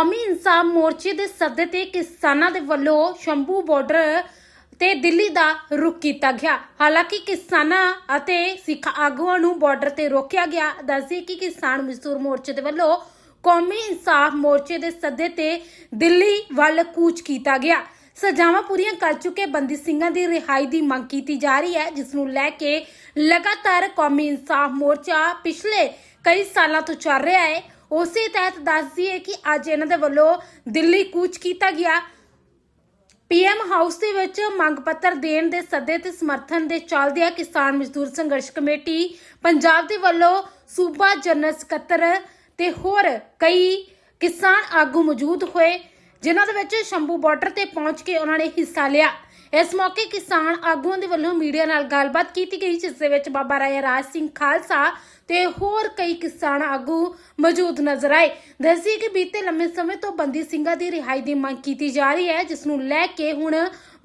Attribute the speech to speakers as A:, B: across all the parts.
A: ਕੌਮੀ ਇਨਸਾਫ ਮੋਰਚੇ ਦੇ ਸੱਦੇ ਤੇ ਕਿਸਾਨਾਂ ਦੇ ਵੱਲੋਂ ਸ਼ੰਭੂ ਬਾਰਡਰ ਤੇ ਦਿੱਲੀ ਦਾ ਰੁਕ ਕੀਤਾ ਗਿਆ। ਹਾਲਾਂਕਿ ਕਿਸਾਨਾਂ ਅਤੇ ਸਿੱਖ ਆਗੂਆਂ ਨੂੰ ਬਾਰਡਰ ਤੇ ਰੋਕਿਆ ਗਿਆ। ਦੱਸਦੇ ਕਿ ਕਿਸਾਨ ਮਜ਼ਦੂਰ ਮੋਰਚੇ ਦੇ ਵੱਲੋਂ ਕੌਮੀ ਇਨਸਾਫ ਮੋਰਚੇ ਦੇ ਸੱਦੇ ਤੇ ਦਿੱਲੀ ਵੱਲ ਕੂਚ ਕੀਤਾ ਗਿਆ। ਸਜ਼ਾਵਾਂ ਪੂਰੀਆਂ ਕਰ ਚੁੱਕੇ ਬੰਦੀ ਸਿੰਘਾਂ ਦੀ ਰਿਹਾਈ ਦੀ ਮੰਗ ਕੀਤੀ ਜਾ ਰਹੀ ਹੈ, ਜਿਸ ਨੂੰ ਲੈ ਕੇ ਲਗਾਤਾਰ ਕੌਮੀ ਇਨਸਾਫ ਮੋਰਚਾ ਪਿਛਲੇ ਕਈ ਸਾਲਾਂ ਤੋਂ ਚੱਲ ਰਿਹਾ ਹੈ। ਉਸੇ ਤਹਿਤ ਦੱਸਦੀ ਹੈ ਕਿ ਅੱਜ ਇਹਨਾਂ ਦੇ ਵੱਲੋਂ ਦਿੱਲੀ ਕੂਚ ਕੀਤਾ ਗਿਆ। ਪੀਐਮ ਹਾਊਸ ਦੇ ਵਿੱਚ ਮੰਗ ਪੱਤਰ ਦੇਣ ਦੇ ਸੱਦੇ ਤੇ ਸਮਰਥਨ ਦੇ ਚੱਲਦਿਆਂ ਕਿਸਾਨ ਮਜ਼ਦੂਰ ਸੰਘਰਸ਼ ਕਮੇਟੀ, ਪੰਜਾਬ ਦੇ ਵੱਲੋਂ ਸੂਬਾ ਜਨਰਲ ਸਕੱਤਰ ਤੇ ਹੋਰ ਕਈ ਕਿਸਾਨ ਆਗੂ ਮੌਜੂਦ ਹੋਏ, ਜਿਨ੍ਹਾਂ ਦੇ ਵਿੱਚ ਸ਼ੰਭੂ ਬਾਰਡਰ ਤੇ ਪਹੁੰਚ ਕੇ ਉਹਨਾਂ ਨੇ ਹਿੱਸਾ ਲਿਆ। ਇਸ ਮੌਕੇ ਕਿਸਾਨ ਆਗੂਆਂ ਦੇ ਵੱਲੋਂ ਮੀਡੀਆ ਨਾਲ ਗੱਲਬਾਤ ਕੀਤੀ ਗਈ, ਜਿਸ ਦੇ ਵਿੱਚ ਬਾਬਾ ਰਾਏ ਰਾਜ ਸਿੰਘ ਖਾਲਸਾ ਤੇ ਹੋਰ ਕਈ ਕਿਸਾਨ ਆਗੂ ਮੌਜੂਦ ਨਜ਼ਰ ਆਏ। ਦੱਸੀ ਕਿ ਬੀਤੇ ਲੰਮੇ ਸਮੇਂ ਤੋਂ ਬੰਦੀ ਸਿੰਘਾਂ ਦੀ ਰਿਹਾਈ ਦੀ ਮੰਗ ਕੀਤੀ ਜਾ ਰਹੀ ਹੈ, ਜਿਸ ਨੂੰ ਲੈ ਕੇ ਹੁਣ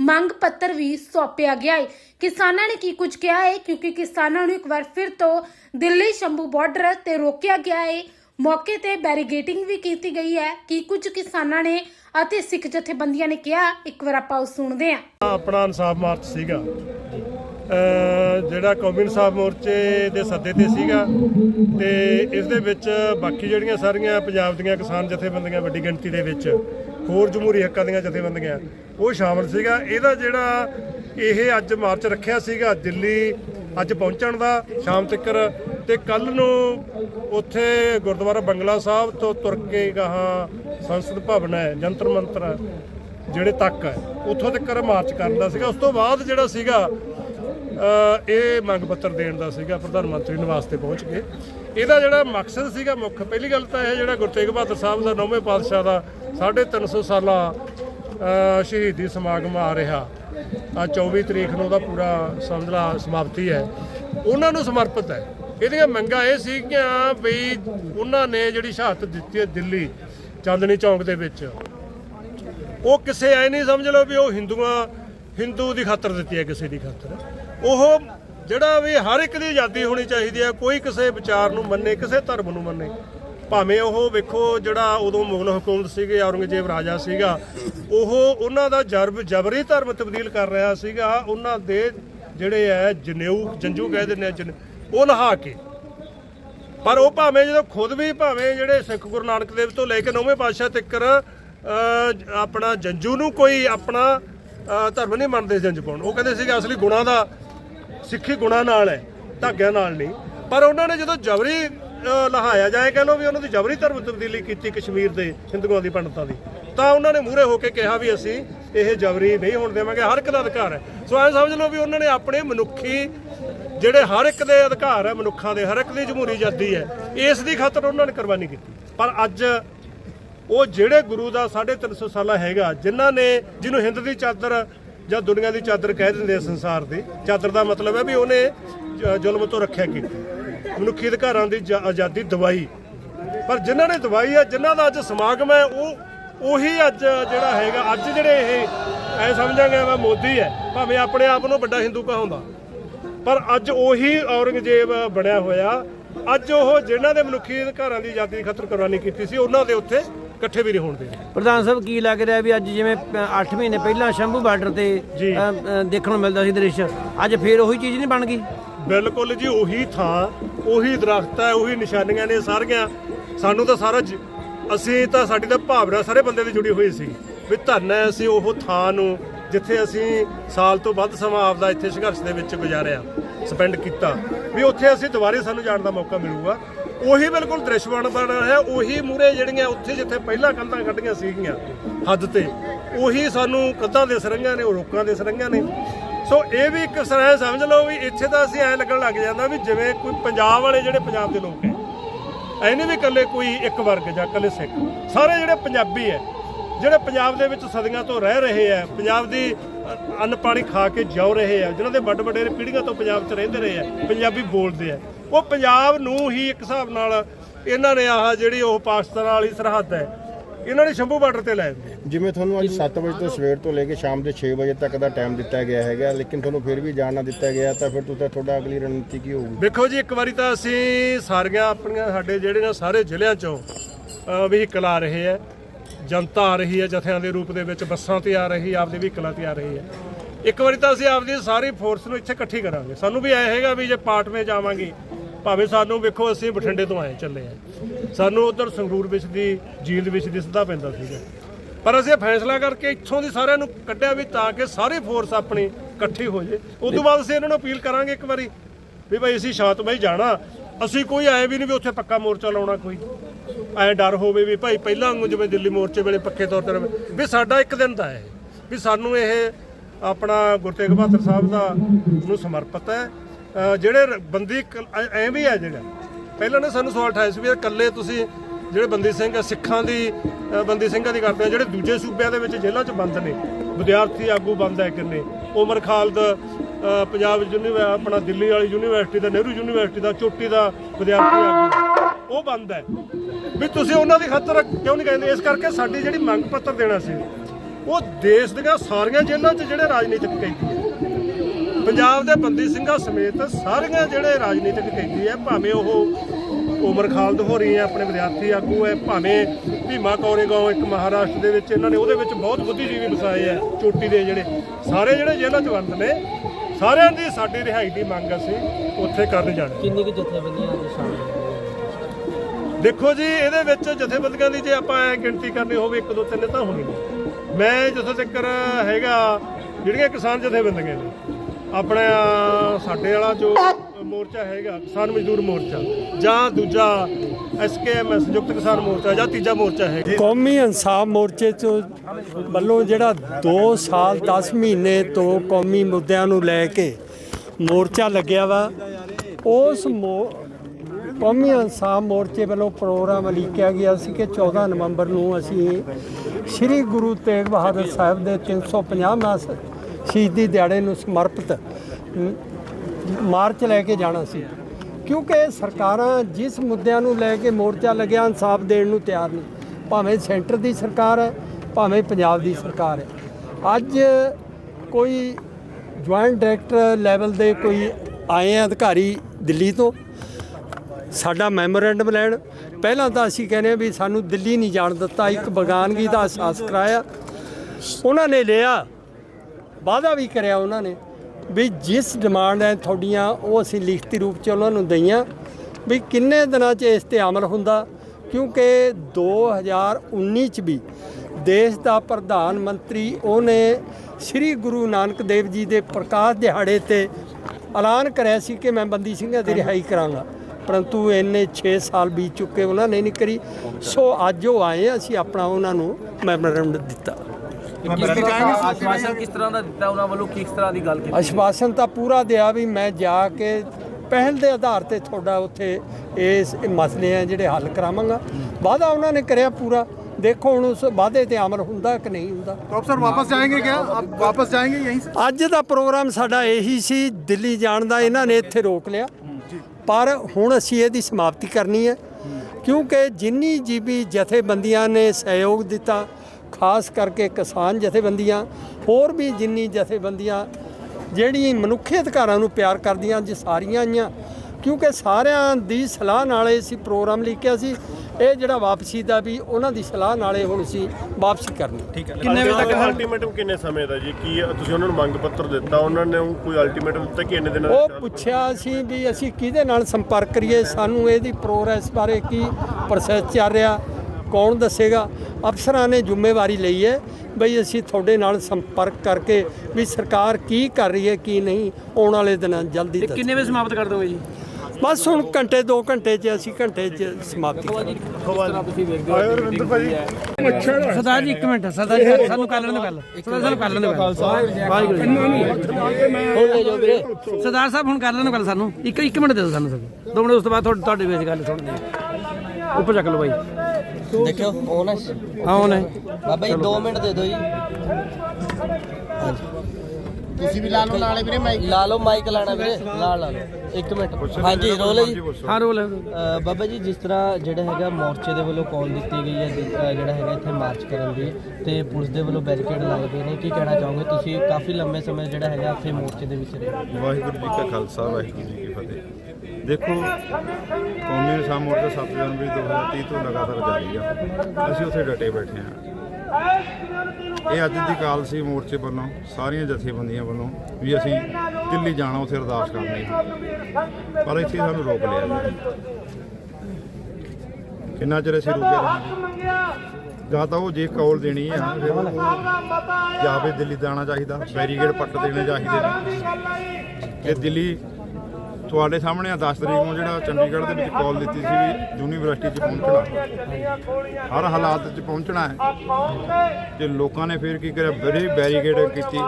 A: ਮੰਗ ਪੱਤਰ ਵੀ ਸੌਂਪਿਆ ਗਿਆ ਹੈ। ਕਿਸਾਨਾਂ ਨੇ ਕੀ ਕੁਝ ਕਿਹਾ ਹੈ? ਕਿਉਂਕਿ ਕਿਸਾਨਾਂ ਨੂੰ ਇੱਕ ਵਾਰ ਫਿਰ ਤੋਂ ਦਿੱਲੀ ਸ਼ੰਭੂ ਬਾਰਡਰ ਤੇ ਰੋਕਿਆ ਗਿਆ ਹੈ। ਮੌਕੇ ਤੇ ਬੈਰੀਗੇਟਿੰਗ ਵੀ ਕੀਤੀ ਗਈ ਹੈ ਕਿ ਕੁਝ ਕਿਸਾਨਾਂ ਨੇ ਅਤੇ ਸਿੱਖ ਜਥੇਬੰਦੀਆਂ ਨੇ ਕਿਹਾ, ਇੱਕ ਵਾਰ ਆਪਾਂ ਉਹ ਸੁਣਦੇ ਹਾਂ।
B: ਆਪਣਾ ਇਨਸਾਫ ਮਾਰਚ ਸੀਗਾ। ਜਿਹੜਾ ਕੌਮੀ ਇਨਸਾਫ ਮੋਰਚੇ ਦੇ ਸੱਦੇ ਤੇ ਸੀਗਾ ਤੇ ਇਸ ਦੇ ਵਿੱਚ ਬਾਕੀ ਜਿਹੜੀਆਂ ਸਾਰੀਆਂ ਪੰਜਾਬ ਦੀਆਂ ਕਿਸਾਨ ਜਥੇਬੰਦੀਆਂ ਵੱਡੀ ਗਿਣਤੀ ਦੇ ਵਿੱਚ, ਹੋਰ ਜਮਹੂਰੀ ਹੱਕਾਂ ਦੀਆਂ ਜਥੇਬੰਦੀਆਂ, ਉਹ ਸ਼ਾਮਲ ਸੀਗਾ। ਇਹਦਾ ਜਿਹੜਾ ਇਹ ਅੱਜ ਮਾਰਚ ਰੱਖਿਆ ਸੀਗਾ, ਦਿੱਲੀ ਅੱਜ ਪਹੁੰਚਣ ਦਾ, ਸ਼ਾਮ ਤੱਕ ਤੇ ਕੱਲ ਨੂੰ ਉੱਥੇ ਗੁਰਦੁਆਰਾ ਬੰਗਲਾ ਸਾਹਿਬ ਤੋਂ ਤੁਰ ਕੇ ਗਾਹਾਂ ਸੰਸਦ ਭਵਨ ਹੈ ਜੰਤਰ ਮੰਤਰ ਹੈ ਜਿਹੜੇ ਤੱਕ ਹੈ ਉੱਥੋਂ ਤੱਕ ਮਾਰਚ ਕਰਨ ਦਾ ਸੀਗਾ। ਉਸ ਤੋਂ ਬਾਅਦ ਜਿਹੜਾ ਸੀਗਾ ਇਹ ਮੰਗ ਪੱਤਰ ਦੇਣ ਦਾ ਸੀਗਾ ਪ੍ਰਧਾਨ ਮੰਤਰੀ ਨਿਵਾਸ ਤੇ ਪਹੁੰਚ ਕੇ। ਇਹਦਾ ਜਿਹੜਾ ਮਕਸਦ ਸੀਗਾ ਮੁੱਖ ਪਹਿਲੀ ਗੱਲ ਤਾਂ ਇਹ ਜਿਹੜਾ ਗੁਰੂ ਤੇਗ ਬਹਾਦਰ ਸਾਹਿਬ ਦਾ ਨੌਵੇਂ ਪਾਤਸ਼ਾਹ ਦਾ 350 ਸਾਲਾ ਅ, ਸ਼ਹੀਦੀ ਸਮਾਗਮ ਆ ਰਿਹਾ। ਆ 24 ਤਰੀਕ ਨੂੰ ਉਹਦਾ ਪੂਰਾ ਸਮਝ ਲਾ ਸਮਾਪਤੀ ਹੈ। ਉਹਨਾਂ ਨੂੰ ਸਮਰਪਿਤ ਹੈ। ਇਹਦੀਆਂ ਮੰਗਾਂ ਇਹ ਸੀਗੀਆਂ ਵੀ ਉਹਨਾਂ ਨੇ ਜਿਹੜੀ ਸ਼ਹਾਦਤ ਦਿੱਤੀ ਹੈ ਦਿੱਲੀ, ਚਾਂਦਨੀ ਚੌਂਕ ਦੇ ਵਿੱਚ। ਉਹ ਕਿਸੇ ਐ ਨਹੀਂ ਸਮਝ ਲਓ ਵੀ ਉਹ ਹਿੰਦੂਆਂ, ਹਿੰਦੂ ਦੀ ਖਾਤਰ ਦਿੱਤੀ ਹੈ ਕਿਸੇ ਦੀ ਖਾਤਰ। ਉਹ ਜਿਹੜਾ ਵੀ ਹਰ ਇੱਕ ਦੀ ਆਜ਼ਾਦੀ ਹੋਣੀ ਚਾਹੀਦੀ ਹੈ, ਕੋਈ ਕਿਸੇ ਵਿਚਾਰ ਨੂੰ ਮੰਨੇ, ਕਿਸੇ ਧਰਮ ਨੂੰ ਮੰਨੇ। ਭਾਵੇਂ ਉਹ ਵੇਖੋ ਜਿਹੜਾ ਉਦੋਂ ਮੁਗਲ ਹਕੂਮਤ ਸੀਗੇ, ਔਰੰਗਜ਼ੇਬ ਰਾਜਾ ਸੀਗਾ, ਉਹ ਉਹਨਾਂ ਦਾ ਜਰਬ ਜਬਰੀ ਧਰਮ ਤਬਦੀਲ ਕਰ ਰਿਹਾ ਸੀਗਾ। ਉਹਨਾਂ ਦੇ ਜਿਹੜੇ ਹੈ ਜਨੇਊ, ਜੰਜੂ ਕਹਿ ਦਿੰਦੇ ਆ, ਜਨ- ਉਹ ਨਹਾ ਕੇ। ਪਰ ਉਹ ਭਾਵੇਂ ਜਦੋਂ ਖੁਦ ਵੀ ਭਾਵੇਂ ਜਿਹੜੇ ਸਿੱਖ ਗੁਰੂ ਨਾਨਕ ਦੇਵ ਤੋਂ ਲੈ ਕੇ ਨੌਵੇਂ ਪਾਤਸ਼ਾਹ ਤੱਕ ਆਪਣਾ ਜੰਜੂ ਨੂੰ ਕੋਈ ਆਪਣਾ ਧਰਮ ਨਹੀਂ ਮੰਨਦੇ ਸੀ ਜੰਜ ਪਾਉਣ। ਉਹ ਕਹਿੰਦੇ ਸੀਗੇ ਅਸਲੀ ਗੁਣਾ ਦਾ ਸਿੱਖੀ ਗੁਣਾ ਨਾਲ ਹੈ ਧਾਗਿਆਂ ਨਾਲ ਨਹੀਂ। ਪਰ ਉਹਨਾਂ ਨੇ ਜਦੋਂ ਜਬਰੀ ਅਹ, ਲਹਾਇਆ ਜਾਏ ਕਹਿ ਲਓ ਵੀ ਉਹਨਾਂ ਦੀ ਜਬਰੀ ਧਰਮ ਤਬਦੀਲੀ ਕੀਤੀ ਕਸ਼ਮੀਰ ਦੇ ਹਿੰਦੂਆਂ ਦੀ ਪੰਡਤਾਂ ਦੀ ਤਾਂ ਉਹਨਾਂ ਨੇ ਮੂਹਰੇ ਹੋ ਕੇ ਕਿਹਾ ਵੀ ਅਸੀਂ ਇਹ ਜਬਰੀ ਨਹੀਂ ਹੋਣ ਦੇਵਾਂਗੇ ਹਰ ਇੱਕ ਦਾ ਅਧਿਕਾਰ ਹੈ। ਸੋ ਐਂ ਸਮਝ ਲਓ ਵੀ ਉਹਨਾਂ ਨੇ ਆਪਣੇ ਮਨੁੱਖੀ ਜਿਹੜੇ ਹਰ ਇੱਕ ਦੇ ਅਧਿਕਾਰ ਹੈ, ਮਨੁੱਖਾਂ ਦੇ, ਹਰ ਇੱਕ ਦੀ ਜਮਹੂਰੀ ਆਜ਼ਾਦੀ ਹੈ, ਇਸ ਦੀ ਖਾਤਰ ਉਹਨਾਂ ਨੇ ਕੁਰਬਾਨੀ ਕੀਤੀ। ਪਰ ਅੱਜ ਉਹ ਜਿਹੜੇ ਗੁਰੂ ਦਾ 350 ਸਾਲਾ ਹੈਗਾ, ਜਿਨ੍ਹਾਂ ਨੇ, ਜਿਹਨੂੰ ਹਿੰਦ ਦੀ ਚਾਦਰ ਜਾਂ ਦੁਨੀਆ ਦੀ ਚਾਦਰ ਕਹਿ ਦਿੰਦੇ ਆ ਸੰਸਾਰ ਦੀ, ਚਾਦਰ ਦਾ ਮਤਲਬ ਹੈ ਵੀ ਉਹਨੇ ਜ਼ੁਲਮ ਤੋਂ ਰੱਖਿਆ ਕੀਤੀ। ਮਨੁੱਖੀ ਅਧਿਕਾਰਾਂ ਦੀ ਜ- ਆਜ਼ਾਦੀ ਦਵਾਈ। ਪਰ ਜਿਨ੍ਹਾਂ ਨੇ ਦਵਾਈ ਹੈ, ਜਿਨ੍ਹਾਂ ਦਾ ਅੱਜ ਸਮਾਗਮ ਹੈ, ਉਹ, ਉਹੀ ਅੱਜ ਜਿਹੜਾ ਹੈਗਾ, ਅੱਜ ਜਿਹੜੇ ਇਹ, ਐ ਸਮਝਾਂਗੇ ਮੈਂ ਮੋਦੀ ਹੈ, ਭਾਵੇਂ ਆਪਣੇ ਆਪ ਨੂੰ ਵੱਡਾ ਹਿੰਦੂ ਕਹਾਉਂਦਾ। ਪਰ ਅੱਜ ਉਹੀ ਔਰੰਗਜ਼ੇਬ ਬਣਿਆ ਹੋਇਆ। ਅੱਜ ਉਹ ਜਿਨ੍ਹਾਂ ਦੇ ਮਨੁੱਖੀ ਅਧਿਕਾਰਾਂ ਦੀ ਆਜ਼ਾਦੀ ਦੀ ਖਾਤਰ ਕੁਰਬਾਨੀ ਕੀਤੀ ਸੀ ਉਹਨਾਂ ਦੇ ਉੱਥੇ ਇਕੱਠੇ ਵੀ ਨਹੀਂ ਹੋਣ ਦੇ
C: ਪ੍ਰਧਾਨ ਸਾਹਿਬ ਕੀ ਲੱਗ ਰਿਹਾ ਵੀ ਅੱਜ ਜਿਵੇਂ 8 ਮਹੀਨੇ ਪਹਿਲਾਂ ਸ਼ੰਭੂ ਬਾਰਡਰ ਤੇ ਦੇਖਣ ਨੂੰ ਮਿਲਦਾ ਸੀ ਦ੍ਰਿਸ਼ ਅੱਜ ਫੇਰ ਉਹੀ ਚੀਜ਼ ਨਹੀਂ ਬਣ ਗਈ?
B: ਬਿਲਕੁਲ ਜੀ ਉਹੀ ਥਾਂ ਉਹੀ ਦਰਖਤ ਹੈ ਉਹੀ ਨਿਸ਼ਾਨੀਆਂ ਨੇ ਸਾਰੀਆਂ। ਸਾਨੂੰ ਤਾਂ ਸਾਰਾ ਅਸੀਂ ਤਾਂ ਸਾਡੀ ਤਾਂ ਭਾਵਨਾ ਸਾਰੇ ਬੰਦੇ ਦੀ ਜੁੜੀ ਹੋਈ ਸੀ ਵੀ ਧੰਨ ਹੈ ਅਸੀਂ ਉਹ ਥਾਂ ਨੂੰ ਜਿੱਥੇ ਅਸੀਂ ਸਾਲ ਤੋਂ ਵੱਧ ਸਮਾਂ ਆਪਦਾ ਇੱਥੇ ਸੰਘਰਸ਼ ਦੇ ਵਿੱਚ ਗੁਜ਼ਾਰਿਆ ਸਪੈਂਡ ਕੀਤਾ, ਵੀ ਉੱਥੇ ਅਸੀਂ ਦੁਬਾਰੇ ਸਾਨੂੰ ਜਾਣ ਦਾ ਮੌਕਾ ਮਿਲੂਗਾ। ਉਹੀ ਬਿਲਕੁਲ ਦ੍ਰਿਸ਼ ਬਣ ਰਿਹਾ ਉਹੀ ਮੂਰੇ ਜਿਹੜੀਆਂ ਉੱਥੇ ਜਿੱਥੇ ਪਹਿਲਾਂ ਕੰਧਾਂ ਕੱਢੀਆਂ ਸੀਗੀਆਂ, ਹੱਦ ਤੇ, ਉਹੀ ਸਾਨੂੰ ਕੰਧਾਂ ਦੇ ਸਰੰਗਾਂ ਨੇ, ਉਹ ਰੋਕਾਂ ਦੇ ਸਰੰਗਾਂ ਨੇ। ਸੋ ਇਹ ਵੀ ਇੱਕ ਤਰ੍ਹਾਂ ਸਮਝ ਲਓ ਵੀ ਇੱਥੇ ਤਾਂ ਅਸੀਂ ਐਂ ਲੱਗਣ ਲੱਗ ਜਾਂਦਾ ਵੀ ਜਿਵੇਂ ਕੋਈ ਪੰਜਾਬ ਵਾਲੇ ਜਿਹੜੇ ਪੰਜਾਬ ਦੇ ਲੋਕ ਹੈ, ਐ ਨਹੀਂ ਵੀ ਇਕੱਲੇ ਕੋਈ ਇੱਕ ਵਰਗ ਜਾਂ ਇਕੱਲੇ ਸਿੱਖ, ਸਾਰੇ ਜਿਹੜੇ ਪੰਜਾਬੀ ਹੈ ਜਿਹੜੇ ਪੰਜਾਬ ਦੇ ਵਿੱਚ ਸਦੀਆਂ ਤੋਂ ਰਹਿ ਰਹੇ ਆ ਪੰਜਾਬ ਦੀ ਅੰਨ ਪਾਣੀ ਖਾ ਕੇ ਜਿਉ ਰਹੇ ਆ ਜਿਨ੍ਹਾਂ ਦੇ ਵੱਡ ਵੱਡੇ ਪੀੜ੍ਹੀਆਂ ਤੋਂ ਪੰਜਾਬ 'ਚ ਰਹਿੰਦੇ ਰਹੇ ਆ ਪੰਜਾਬੀ ਬੋਲਦੇ ਆ। ਉਹ ਪੰਜਾਬ ਨੂੰ ਹੀ ਇੱਕ ਹਿਸਾਬ ਨਾਲ ਇਹਨਾਂ ਨੇ ਆਹ ਜਿਹੜੀ ਉਹ ਪਾਕਿਸਤਾਨ ਵਾਲੀ ਸਰਹੱਦ ਹੈ ਇਹਨਾਂ ਨੇ ਸ਼ੰਭੂ ਬਾਰਡਰ ਤੇ ਲੈ ਦਿੱਤੀ।
D: ਜਿਵੇਂ ਤੁਹਾਨੂੰ ਅੱਜ 7 ਵਜੇ ਤੋਂ ਸਵੇਰ ਤੋਂ ਲੈ ਕੇ ਸ਼ਾਮ ਦੇ 6 ਵਜੇ ਤੱਕ ਦਾ ਟਾਈਮ ਦਿੱਤਾ ਗਿਆ ਹੈਗਾ ਲੇਕਿਨ ਤੁਹਾਨੂੰ ਫਿਰ ਵੀ ਜਾਣ ਨਾ ਦਿੱਤਾ ਗਿਆ ਤਾਂ ਫਿਰ ਤੁਸੀਂ ਤੁਹਾਡਾ ਅਗਲੀ ਰਣਨੀਤੀ ਕੀ ਹੋਊਗੀ?
B: ਵੇਖੋ ਜੀ ਇੱਕ ਵਾਰੀ ਤਾਂ ਅਸੀਂ ਸਾਰੀਆਂ ਆਪਣੀਆਂ ਸਾਡੇ ਜਿਹੜੇ ਨਾ ਸਾਰੇ ਜ਼ਿਲ੍ਹਿਆਂ ਚੋਂ ਵਹੀਕਲ ਆ ਰਹੇ ਆ। ਜਨਤਾ ਆ ਰਹੀ ਹੈ, ਜਥਿਆਂ ਦੇ ਰੂਪ ਦੇ ਵਿੱਚ ਬੱਸਾਂ ਤੇ ਆ ਰਹੀ ਹੈ ਆਪਦੇ ਵਹੀਕਲਾਂ ਤੇ ਆ ਰਹੀ ਹੈ। ਇੱਕ ਵਾਰੀ ਤਾਂ ਅਸੀਂ ਆਪਦੀ ਸਾਰੀ ਫੋਰਸ ਨੂੰ ਇੱਥੇ ਇਕੱਠੀ ਕਰਾਂਗੇ। ਸਾਨੂੰ ਵੀ ਐ ਹੈਗਾ ਵੀ ਜੇ ਪਾਟਵੇਂ ਜਾਵਾਂਗੇ, ਭਾਵੇਂ ਸਾਨੂੰ ਵੇਖੋ ਅਸੀਂ ਬਠਿੰਡੇ ਤੋਂ ਆਏ ਚੱਲੇ ਆ। ਸਾਨੂੰ ਉਧਰ ਸੰਗਰੂਰ ਵਿੱਚ ਦੀ ਜੀਂਦ ਵਿੱਚ ਦੀ ਸਿੱਧਾ ਪੈਂਦਾ ਸੀਗਾ। ਪਰ ਅਸੀਂ ਇਹ ਫੈਸਲਾ ਕਰਕੇ ਇੱਥੋਂ ਦੀ ਸਾਰਿਆਂ ਨੂੰ ਕੱਢਿਆ ਵੀ ਤਾਂ ਕਿ ਸਾਰੀ ਫੋਰਸ ਆਪਣੀ ਇਕੱਠੀ ਹੋ ਜੇ। ਉਸ ਤੋਂ ਬਾਅਦ ਅਸੀਂ ਇਹਨਾਂ ਨੂੰ ਅਪੀਲ ਕਰਾਂਗੇ ਇੱਕ ਵਾਰੀ ਵੀ ਭਾਈ ਅਸੀਂ ਸ਼ਾਂਤਮਈ ਜਾਣਾ। ਅਸੀਂ ਕੋਈ ਆਏ ਵੀ ਨਹੀਂ ਵੀ ਉੱਥੇ ਪੱਕਾ ਮੋਰਚਾ ਲਾਉਣਾ ਕੋਈ। ਐ ਡਰ ਹੋਵੇ ਵੀ ਭਾਈ ਪਹਿਲਾਂ ਵਾਂਗੂ ਜਿਵੇਂ ਦਿੱਲੀ ਮੋਰਚੇ ਵੇਲੇ ਪੱਕੇ ਤੌਰ ਤੇ ਰਵੇ। ਵੀ ਸਾਡਾ ਇੱਕ ਦਿਨ ਦਾ ਹੈ ਵੀ ਸਾਨੂੰ ਇਹ ਆਪਣਾ ਗੁਰੂ ਤੇਗ ਬਹਾਦਰ ਸਾਹਿਬ ਦਾ ਨੂੰ ਸਮਰਪਿਤ ਹੈ। ਜਿਹੜੇ ਬੰਦੀ ਕ- ਐ- ਵੀ ਹੈ ਜਿਹੜਾ। ਪਹਿਲਾਂ ਨੇ ਸਾਨੂੰ ਸਵਾਲ ਉਠਾਇਆ ਸੀ ਵੀ ਇਕੱਲੇ ਤੁਸੀਂ ਜਿਹੜੇ ਬੰਦੀ ਸਿੰਘ ਸਿੱਖਾਂ ਦੀ ਬੰਦੀ ਸਿੰਘਾਂ ਦੀ ਕਰਦੇ ਆ, ਜਿਹੜੇ ਦੂਜੇ ਸੂਬਿਆਂ ਦੇ ਵਿੱਚ ਜੇਲ੍ਹਾਂ 'ਚ ਬੰਦ ਨੇ, ਵਿਦਿਆਰਥੀ ਆਗੂ ਬੰਦ ਹੈ ਕਿੰਨੇ ਉਮਰ ਖਾਲਦ ਪੰਜਾਬ ਯੂਨੀਵਰ ਆਪਣਾ ਦਿੱਲੀ ਵਾਲੀ ਯੂਨੀਵਰਸਿਟੀ ਦਾ, ਨਹਿਰੂ ਯੂਨੀਵਰਸਿਟੀ ਦਾ, ਚੋਟੀ ਦਾ ਵਿਦਿਆਰਥੀ ਆਗੂ। ਉਹ ਬੰਦ ਹੈ। ਵੀ ਤੁਸੀਂ ਉਹਨਾਂ ਦੀ ਖਾਤਰ ਕਿਉਂ ਨਹੀਂ ਕਹਿੰਦੇ? ਇਸ ਕਰਕੇ ਸਾਡੀ ਜਿਹੜੀ ਮੰਗ ਪੱਤਰ ਦੇਣਾ ਸੀ, ਉਹ ਦੇਸ਼ ਦੀਆਂ ਸਾਰੀਆਂ ਜੇਲ੍ਹਾਂ 'ਚ ਜਿਹੜੇ ਰਾਜਨੀਤਿਕ ਕੈਦੀ ਹੈ। ਪੰਜਾਬ ਦੇ ਬੰਦੀ ਸਿੰਘਾਂ ਸਮੇਤ ਸਾਰੀਆਂ ਜਿਹੜੇ ਰਾਜਨੀਤਿਕ ਕੈਦੀ ਹੈ, ਭਾਵੇਂ ਉਹ ਉਮਰ ਖਾਲਦ ਹੋ ਰਹੀ ਹੈ ਆਪਣੇ ਵਿਦਿਆਰਥੀ ਆਗੂ ਹੈ, ਭਾਵੇਂ ਭੀਮਾ ਕੌਰੇਗਾਉਂ ਇੱਕ ਮਹਾਰਾਸ਼ਟਰ ਦੇ ਵਿੱਚ, ਇਹਨਾਂ ਨੇ ਉਹਦੇ ਵਿੱਚ ਬਹੁਤ ਬੁੱਧੀਜੀਵੀ ਵਸਾਏ ਹੈ, ਚੋਟੀ ਦੇ ਜਿਹੜੇ ਸਾਰੇ ਜਿਹੜੇ ਜੇਲ੍ਹਾਂ 'ਚ ਬੰਦ ਨੇ, ਸਾਰਿਆਂ ਦੀ ਸਾਡੀ ਰਿਹਾਈ ਦੀ ਮੰਗ ਅਸੀਂ ਉੱਥੇ ਕਰਨ ਜਾਣਾ।
E: ਕਿੰਨੀ ਕੁ ਜਥੇਬੰਦੀਆਂ ਅੱਜ
B: ਦੇਖੋ ਜੀ, ਇਹਦੇ ਵਿੱਚ ਜਥੇਬੰਦੀਆਂ ਦੀ ਜੇ ਆਪਾਂ ਐ ਗਿਣਤੀ ਕਰਨੀ ਹੋਵੇ 1 2 3 ਤਾਂ ਹੋਣੀ ਨਹੀਂ। ਮੈਂ ਜਿੱਥੋਂ ਤੱਕ ਹੈਗਾ, ਜਿਹੜੀਆਂ ਕਿਸਾਨ ਜਥੇਬੰਦੀਆਂ ਨੇ, ਆਪਣਾ ਸਾਡੇ ਵਾਲਾ ਜੋ ਮੋਰਚਾ ਹੈਗਾ, ਕਿਸਾਨ ਮਜ਼ਦੂਰ ਮੋਰਚਾ, ਜਾਂ ਦੂਜਾ ਐਸਕੇਐਮ ਸੰਯੁਕਤ ਕਿਸਾਨ ਮੋਰਚਾ, ਜਾਂ ਤੀਜਾ ਮੋਰਚਾ ਹੈ।
F: ਕੌਮੀ ਇਨਸਾਫ ਮੋਰਚੇ ਤੋਂ ਵੱਲੋਂ ਜਿਹੜਾ 2 ਸਾਲ 10 ਮਹੀਨੇ ਤੋਂ ਕੌਮੀ ਮੁੱਦਿਆਂ ਨੂੰ ਲੈ ਕੇ ਮੋਰਚਾ ਲੱਗਿਆ ਵਾ, ਉਸ ਮੋ- ਕੌਮੀ ਇਨਸਾਫ ਮੋਰਚੇ ਵੱਲੋਂ ਪ੍ਰੋਗਰਾਮ ਲਿਖਿਆ ਗਿਆ ਸੀ ਕਿ 14 ਨਵੰਬਰ ਨੂੰ ਅਸੀਂ ਸ੍ਰੀ ਗੁਰੂ ਤੇਗ ਬਹਾਦਰ ਸਾਹਿਬ ਦੇ 350ਵਾਂ ਸ- ਸ਼ਹੀਦੀ ਦਿਹਾੜੇ ਨੂੰ ਸਮਰਪਿਤ ਮਾਰਚ ਲੈ ਕੇ ਜਾਣਾ ਸੀ। ਕਿਉਂਕਿ ਸਰਕਾਰਾਂ ਜਿਸ ਮੁੱਦਿਆਂ ਨੂੰ ਲੈ ਕੇ ਮੋਰਚਾ ਲੱਗਿਆ, ਇਨਸਾਫ ਦੇਣ ਨੂੰ ਤਿਆਰ ਨਹੀਂ ਭਾਵੇਂ ਸੈਂਟਰ ਦੀ ਸਰਕਾਰ ਹੈ, ਭਾਵੇਂ ਪੰਜਾਬ ਦੀ ਸਰਕਾਰ ਹੈ। ਅੱਜ ਕੋਈ ਜੁਆਇੰਟ ਡਾਇਰੈਕਟਰ ਲੈਵਲ ਦੇ ਕੋਈ ਆਏ ਅਧਿਕਾਰੀ ਦਿੱਲੀ ਤੋਂ ਸਾਡਾ ਮੈਮੋਰੈਂਡਮ ਲੈਣ। ਪਹਿਲਾਂ ਤਾਂ ਅਸੀਂ ਕਹਿੰਦੇ ਹਾਂ ਵੀ ਸਾਨੂੰ ਦਿੱਲੀ ਨਹੀਂ ਜਾਣ ਦਿੱਤਾ, ਇੱਕ ਬਗਾਨਗੀ ਦਾ ਅਹਿਸਾਸ ਕਰਾਇਆ। ਉਹਨਾਂ ਨੇ ਲਿਆ, ਵਾਅਦਾ ਵੀ ਕਰਿਆ ਉਹਨਾਂ ਨੇ ਵੀ ਜਿਸ ਡਿਮਾਂਡ ਹੈ ਤੁਹਾਡੀਆਂ, ਉਹ ਅਸੀਂ ਲਿਖਤੀ ਰੂਪ ਚ ਉਹਨਾਂ ਨੂੰ ਦਈਆਂ। ਵੀ ਕਿੰਨੇ ਦਿਨਾਂ ਚ ਇਸ ਤੇ ਅਮਲ ਹੁੰਦਾ? ਕਿਉਂਕਿ 2019 ਚ ਵੀ ਦੇਸ਼ ਦਾ ਪ੍ਰਧਾਨ ਮੰਤਰੀ, ਉਹਨੇ ਸ੍ਰੀ ਗੁਰੂ ਨਾਨਕ ਦੇਵ ਜੀ ਦੇ ਪ੍ਰਕਾਸ਼ ਦਿਹਾੜੇ ਤੇ ਐਲਾਨ ਕਰਿਆ ਸੀ ਕਿ ਮੈਂ ਬੰਦੀ ਸਿੰਘਾਂ ਦੀ ਰਿਹਾਈ ਕਰਾਂਗਾ। ਪਰੰਤੂ ਇੰਨੇ 6 ਸਾਲ ਬੀਤ ਚੁੱਕੇ ਉਹਨਾਂ ਨੇ ਨਹੀਂ ਕਰੀ ਸੋ ਅੱਜ ਉਹ ਆਏ ਆ, ਅਸੀਂ ਆਪਣਾ ਉਹਨਾਂ ਨੂੰ ਮੈਮੋਰੈਂਡਮ ਦਿੱਤਾ
E: ਕਿਸ ਤਰ੍ਹਾਂ ਦਾ ਆਸ਼ਵਾਸਨ ਕਿਸ ਤਰ੍ਹਾਂ ਦਾ ਦਿੱਤਾ ਉਹਨਾਂ ਵੱਲੋਂ ਕਿਸ ਤਰ੍ਹਾਂ ਦੀ ਗੱਲ ਕੀਤੀ
F: ਆਸ਼ਵਾਸਨ ਤਾਂ ਪੂਰਾ ਦਿਆ ਵੀ ਮੈਂ ਜਾ ਕੇ ਪਹਿਲ ਦੇ ਆਧਾਰ ਤੇ ਤੁਹਾਡਾ ਉੱਥੇ ਇਸ ਮਸਲੇ ਆ ਜਿਹੜੇ ਹੱਲ ਕਰਾਵਾਂਗਾ ਵਾਅਦਾ ਉਹਨਾਂ ਨੇ ਕਰਿਆ ਪੂਰਾ ਦੇਖੋ ਹੁਣ ਉਸ ਵਾਅਦੇ ਤੇ ਅਮਲ ਹੁੰਦਾ ਕਿ ਨਹੀਂ ਹੁੰਦਾ
G: तो अब सर वापस जाएंगे क्या आप वापस जाएंगे यहीं से
F: ਅੱਜ ਦਾ ਪ੍ਰੋਗਰਾਮ ਸਾਡਾ ਇਹੀ ਸੀ ਦਿੱਲੀ ਜਾਣ ਦਾ ਇਹਨਾਂ ਨੇ ਇੱਥੇ ਰੋਕ ਲਿਆ ਪਰ ਹੁਣ ਅਸੀਂ ਇਹਦੀ ਸਮਾਪਤੀ ਕਰਨੀ ਹੈ, ਕਿਉਂਕਿ ਜਿੰਨੀ ਜੀਬੀ ਜਥੇਬੰਦੀਆਂ ਨੇ ਸਹਿਯੋਗ ਦਿੱਤਾ, ਖਾਸ ਕਰਕੇ ਕਿਸਾਨ ਜਥੇਬੰਦੀਆਂ, ਹੋਰ ਵੀ ਜਿੰਨੀ ਜਥੇਬੰਦੀਆਂ ਜਿਹੜੀ ਮਨੁੱਖੀ ਅਧਿਕਾਰਾਂ ਨੂੰ ਪਿਆਰ ਕਰਦੀਆਂ ਜੇ ਸਾਰੀਆਂ ਆਈਆਂ ਕਿਉਂਕਿ ਸਾਰਿਆਂ ਦੀ ਸਲਾਹ ਨਾਲ ਇਹ ਸੀ ਪ੍ਰੋਗਰਾਮ ਲਿਖਿਆ ਸੀ ਇਹ ਜਿਹੜਾ ਵਾਪਸੀ ਦਾ ਵੀ ਉਹਨਾਂ ਦੀ ਸਲਾਹ ਨਾਲੇ ਹੁਣ ਸੀ ਵਾਪਸੀ ਕਰਨੀ।
H: ਕਿੰਨੇ ਵਜੇ ਤੱਕ ਅਲਟੀਮੇਟਮ ਕਿੰਨੇ ਸਮੇਂ ਦਾ ਜੀ? ਕੀ ਤੁਸੀਂ ਉਹਨਾਂ ਨੂੰ ਮੰਗ ਪੱਤਰ ਦਿੱਤਾ? ਉਹਨਾਂ ਨੇ ਕੋਈ ਅਲਟੀਮੇਟਮ ਦਿੱਤਾ ਕਿ ਇੰਨੇ ਦਿਨਾਂ
F: ਉਹ ਪੁੱਛਿਆ ਸੀ ਵੀ ਅਸੀਂ ਕਿਹਦੇ ਨਾਲ ਸੰਪਰਕ ਕਰੀਏ ਸਾਨੂੰ ਇਹਦੀ ਪ੍ਰੋਗਰੈਸ ਬਾਰੇ ਕੀ ਪ੍ਰੋਸੈਸ ਚੱਲ ਰਿਹਾ ਕੌਣ ਦੱਸੇਗਾ? ਅਫਸਰਾਂ ਨੇ ਜ਼ਿੰਮੇਵਾਰੀ ਲਈ ਹੈ ਬਈ ਅਸੀਂ ਤੁਹਾਡੇ ਨਾਲ ਸੰਪਰਕ ਕਰਕੇ ਵੀ ਸਰਕਾਰ ਕੀ ਕਰ ਰਹੀ ਹੈ ਕੀ ਨਹੀਂ ਆਉਣ ਵਾਲੇ ਦਿਨਾਂ ਜਲਦੀ ਦੱਸ
E: ਕਿੰਨੇ ਵਜੇ ਸਮਾਪਤ ਕਰ ਦੋਗੇ ਜੀ?
F: ਬਸ ਹੁਣ ਘੰਟੇ 2 ਘੰਟੇ 'ਚ ਅਸੀਂ ਘੰਟੇ 'ਚ ਸਮਾਪਤੀ ਕਰਾਂਗੇ।
E: ਹੋ
C: ਸਰਦਾਰ ਜੀ ਇੱਕ ਮਿੰਟ ਸਰਦਾਰ ਜੀ ਸਾਨੂੰ ਕਰ ਲੈਣ ਦਿਓ ਗੱਲ। ਸਰਦਾਰ ਸਾਨੂੰ ਕਰ ਲੈਣ ਦਿਓ ਗੱਲ। ਵਾਹਿਗੁਰੂ ਜੀ
E: ਹੁਣ ਲੈ ਜਾਓ ਵੀਰੇ
C: ਸਰਦਾਰ ਸਾਹਿਬ ਹੁਣ ਕਰ ਲੈਣ ਦਿਓ ਗੱਲ ਸਾਨੂੰ। ਇੱਕ ਇੱਕ ਮਿੰਟ ਦੇ ਦਿਓ ਸਾਨੂੰ ਸਭ ਦੋ ਮਿੰਟ ਉਸ ਤੋਂ ਬਾਅਦ ਤੁਹਾਡੇ ਤੁਹਾਡੇ ਵਿੱਚ ਗੱਲ ਸੁਣਨੀ ਹੈ। ਉੱਪਰ ਚੱਕ ਲਓ ਬਾਈ।
E: ਦੇਖਿਓ ਔਨ ਹੈ
C: ਹਾਂ ਉਹਨੇ
E: ਬਾਬਾ ਜੀ 2 ਮਿੰਟ ਦੇ ਦਿਓ ਜੀ।
G: ਤੁਸੀਂ ਵੀ ਲਾ ਲਓ ਨਾਲੇ ਵੀਰੇ ਮਾਈਕ
E: ਲਾ ਲਓ ਮਾਈਕ ਲਾਣਾ ਵੀਰੇ। ਨਾਲ ਲਾ ਲਓ। 1 ਮਿੰਟ। ਹਾਂਜੀ ਰੋਲ ਹੈ ਜੀ।
C: ਹਾਂ ਰੋਲ ਹੈ।
E: ਬਾਬਾ ਜੀ ਜਿਸ ਤਰ੍ਹਾਂ ਜਿਹੜਾ ਹੈਗਾ ਮੋਰਚੇ ਦੇ ਵੱਲੋਂ ਕਾਲ ਦਿੱਤੀ ਗਈ ਹੈ ਜਿਹੜਾ ਹੈਗਾ ਇੱਥੇ ਮਾਰਚ ਕਰਨ ਦੀ ਤੇ ਪੁਲਿਸ ਦੇ ਵੱਲੋਂ ਬੈਰੀਕੇਡ ਲਾਏ ਗਏ ਨੇ ਕੀ ਕਹਿਣਾ ਚਾਹੋਗੇ? ਤੁਸੀਂ ਕਾਫੀ ਲੰਮੇ ਸਮੇਂ ਜਿਹੜਾ ਹੈਗਾ ਇੱਥੇ ਮੋਰਚੇ ਦੇ ਵਿੱਚ ਰਹੇ
H: ਵਾਹਿਗੁਰੂ ਜੀ ਕਾ ਖਾਲਸਾ ਵਾਹਿਗੁਰੂ ਜੀ ਕੀ ਫਤਿਹ।
I: ਦੇਖੋ ਕੌਮੀ ਕਿਸਾਨ ਮੋਰਚਾ 7 ਜਨਵਰੀ 2023 ਤੋਂ ਲਗਾਤਾਰ ਜਾਰੀ ਆ। ਅਸੀਂ ਉੱਥੇ ਡਟੇ ਬੈਠੇ ਆ। ਇਹ ਅੱਜ ਦੀ ਕਾਲ ਸੀ ਮੋਰਚੇ ਵੱਲੋਂ, ਸਾਰੀਆਂ ਜਥੇਬੰਦੀਆਂ ਵੱਲੋਂ, ਵੀ ਅਸੀਂ ਦਿੱਲੀ ਜਾਣਾ, ਉੱਥੇ ਅਰਦਾਸ ਕਰਨੀ ਆ। ਪਰ ਇੱਥੇ ਸਾਨੂੰ ਰੋਕ ਲਿਆ ਜੀ ਕਿੰਨਾ ਚਿਰ ਅਸੀਂ ਰੁਕੇ ਰਹਾਂਗੇ ਜਾਂ ਤਾਂ ਉਹ ਜੇ ਕੌਲ ਦੇਣੀ ਆ ਫਿਰ ਜਾਂ ਫਿਰ ਦਿੱਲੀ ਜਾਣਾ ਚਾਹੀਦਾ ਬੈਰੀਗੇਡ ਪੱਟ ਦੇਣੇ ਚਾਹੀਦੇ ਨੇ। ਇਹ ਦਿੱਲੀ ਤੁਹਾਡੇ ਸਾਹਮਣੇ ਆ 10 ਤਰੀਕ ਨੂੰ ਜਿਹੜਾ ਚੰਡੀਗੜ੍ਹ ਦੇ ਵਿੱਚ ਕਾਲ ਦਿੱਤੀ ਸੀ ਵੀ ਯੂਨੀਵਰਸਿਟੀ 'ਚ ਪਹੁੰਚਣਾ। ਹਰ ਹਾਲਾਤ 'ਚ ਪਹੁੰਚਣਾ ਹੈ। ਤੇ ਲੋਕਾਂ ਨੇ ਫਿਰ ਕੀ ਕਰਿਆ? ਬੜੀ ਬੈਰੀਗੇਡ ਕੀਤੀ।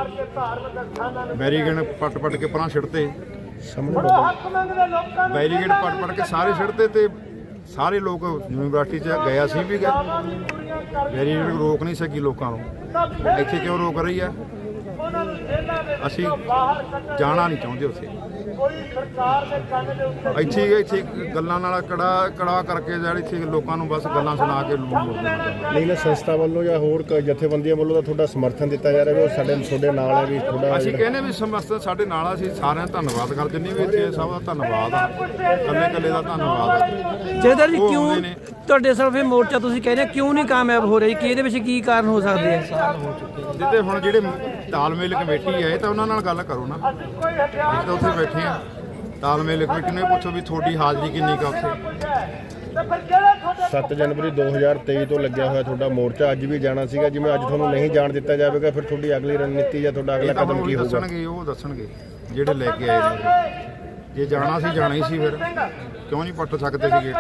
I: ਬੈਰੀਕੇਡ ਪੱਟ ਪੱਟ ਕੇ ਪਰਾਂ ਛਿੜਤੇ ਬੈਰੀਕੇਡ ਪੱਟ ਪਟ ਕੇ ਸਾਰੇ ਛਿੜਤੇ ਤੇ ਸਾਰੇ ਲੋਕ ਯੂਨੀਵਰਸਿਟੀ 'ਚ ਗਿਆ ਸੀ ਵੀ ਗਏ। ਬੈਰੀਗੇਡ ਰੋਕ ਨਹੀਂ ਸਕੀ ਲੋਕਾਂ ਨੂੰ। ਇੱਥੇ ਕਿਉਂ ਰੋਕ ਰਹੀ ਆ ਅਸੀਂ ਜਾਣਾ ਨਹੀਂ ਚਾਹੁੰਦੇ ਉੱਥੇ। ਇੱਥੇ ਹੀ- ਇੱਥੇ ਗੱਲਾਂ ਨਾਲ ਕੜਾ ਕੜਾ ਕਰਕੇ ਜਿਹੜੀ ਇੱਥੇ ਲੋਕਾਂ ਨੂੰ ਬਸ ਗੱਲਾਂ ਸੁਣਾ ਕੇ ਲੂਣ ਮੋੜ ਦੇਣਾ ਚਾਹੁੰਦੇ
D: ਨਹੀਂ ਨਾ ਸੰਸਥਾ ਵੱਲੋਂ ਜਾਂ ਹੋਰ ਕ- ਜਥੇਬੰਦੀਆਂ ਵੱਲੋਂ ਤਾਂ ਤੁਹਾਡਾ ਸਮਰਥਨ ਦਿੱਤਾ ਜਾ ਰਿਹਾ ਵੀ ਉਹ ਸਾਡੇ ਤੁਹਾਡੇ ਨਾਲ ਹੈ ਵੀ ਤੁਹਾਡਾ
I: ਅਸੀਂ ਕਹਿੰਦੇ ਵੀ ਸਮਸਤ ਸਾਡੇ ਨਾਲ ਆ, ਅਸੀਂ ਸਾਰਿਆਂ ਦਾ ਧੰਨਵਾਦ ਕਰ ਜਿੰਨੇ ਵੀ ਇੱਥੇ ਸਭ ਦਾ ਧੰਨਵਾਦ ਆ। ਕੱਲੇ ਕੱਲੇ ਦਾ ਧੰਨਵਾਦ ਆ।
C: ਜਥੇਦਾਰ ਜੀ
I: ਉਹ
C: ਕਿਉਂ
I: ਨੇ।
C: ਤੁਹਾਡੇ ਸਿਰਫ ਇਹ ਮੋਰਚਾ ਤੁਸੀਂ ਕਹਿੰਦੇ ਹੋ, ਕਿਉਂ ਨਹੀਂ ਕਾਮਯਾਬ ਹੋ ਰਹੀ? ਕਿ ਇਹਦੇ ਵਿੱਚ ਕੀ ਕਾਰਨ ਹੋ ਸਕਦੇ ਆ?
I: ਜਿੱਤੇ ਹੁਣ ਜਿਹੜੇ ਤਾਲਮੇਲ ਕਮੇਟੀ ਹੈ ਇਹ ਤਾਂ ਉਹਨਾਂ ਨਾਲ ਗੱਲ ਕਰੋ ਨਾ। ਅਸੀਂ ਤਾਂ ਉੱਥੇ ਬੈਠੇ ਆ ਤਾਲਮੇਲ ਕਮੇਟੀ ਨੂੰ ਇਹ ਪੁੱਛੋ ਵੀ ਤੁਹਾਡੀ ਹਾਜ਼ਰੀ ਕਿੰਨੀ ਕਾ ਉੱਥੇ?
D: 7 ਜਨਵਰੀ 2023 ਤੋਂ ਲੱਗਿਆ ਹੋਇਆ ਤੁਹਾਡਾ ਮੋਰਚਾ। ਅੱਜ ਵੀ ਜਾਣਾ ਸੀਗਾ ਜਿਵੇਂ ਅੱਜ ਤੁਹਾਨੂੰ ਨਹੀਂ ਜਾਣ ਦਿੱਤਾ ਜਾਵੇਗਾ ਫਿਰ ਤੁਹਾਡੀ ਅਗਲੀ ਰਣਨੀਤੀ ਜਾਂ ਤੁਹਾਡਾ ਅਗਲਾ ਕਦਮ ਕੀ ਹੋਊਗਾ?
I: ਦੱਸਣਗੇ ਉਹ ਦੱਸਣਗੇ ਜਿਹੜੇ ਲੈ ਕੇ ਆਏ ਨੇ। ਜੇ ਜਾਣਾ ਸੀ ਜਾਣਾ ਹੀ ਸੀ ਫਿਰ। ਕਿਉਂ ਨਹੀਂ ਪੱਟ ਸਕਦੇ ਸੀਗੇ?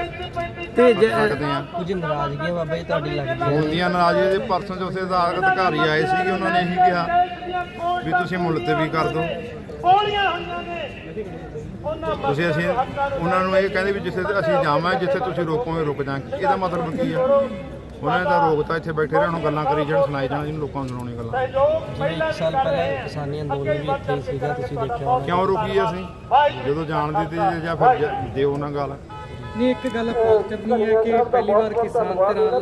C: ਤੇ
I: ਸਕਦੇ ਆ।
E: ਕੁਝ ਨਾਰਾਜ਼ਗੀਆਂ ਬਾਬਾ ਜੀ ਤੁਹਾਡੀ ਲੱਗਦੀ
I: ਹੁਣ ਦੀਆਂ ਨਾਰਾਜ਼ਗੀ ਦੇ ਪਰਸੋਂ ਚੌਥੇ ਦਾ ਅਧਿਕਾਰੀ ਆਏ ਸੀਗੇ ਉਹਨਾਂ ਨੇ ਇਹੀ ਕਿਹਾ ਵੀ ਤੁਸੀਂ ਮੁਲਤਵੀ ਕਰ ਦਿਓ। ਤੁਸੀਂ ਅਸੀਂ ਉਹਨਾਂ ਨੂੰ ਇਹ ਕਹਿੰਦੇ ਵੀ ਜਿੱਥੇ ਅਸੀਂ ਜਾਵਾਂਗੇ ਜਿੱਥੇ ਤੁਸੀਂ ਰੋਕੋਗੇ ਰੁਕ ਜਾਾਂਗੇ ਇਹਦਾ ਮਤਲਬ ਕੀ ਆ? ਉਹਨਾਂ ਨੇ ਤਾਂ ਰੋਕਤਾ ਇੱਥੇ ਬੈਠੇ ਰਹਿਣ ਗੱਲਾਂ ਕਰੀ ਜਾਣ ਸੁਣਾਈ ਜਾਣ ਜਿਹਨੂੰ ਲੋਕਾਂ ਨੂੰ ਸੁਣਾਉਣੀ ਗੱਲਾਂ।
E: ਜਿਵੇਂ ਇੱਕ ਸਾਲ ਪਹਿਲਾਂ ਕਿਸਾਨੀ ਅੰਦੋਲਨ ਵੀ ਇੱਥੇ ਸੀਗਾ ਤੁਸੀਂ ਦੇਖਿਆ ਹੋਣਾ।
I: ਕਿਉਂ ਰੁਕੀ ਅਸੀਂ? ਜਦੋਂ ਜਾਣਦੇ ਤੇ ਜਾਂ ਫਿਰ ਜ- ਦਿਓ ਨਾ ਗੱਲ।
F: ਨਹੀਂ ਇੱਕ ਗੱਲ ਪੋਜ਼ਿਟਿਵ ਨਹੀਂ ਹੈ ਕਿ ਪਹਿਲੀ ਵਾਰ ਕਿਸਾਨ ਧਿਰਾਂ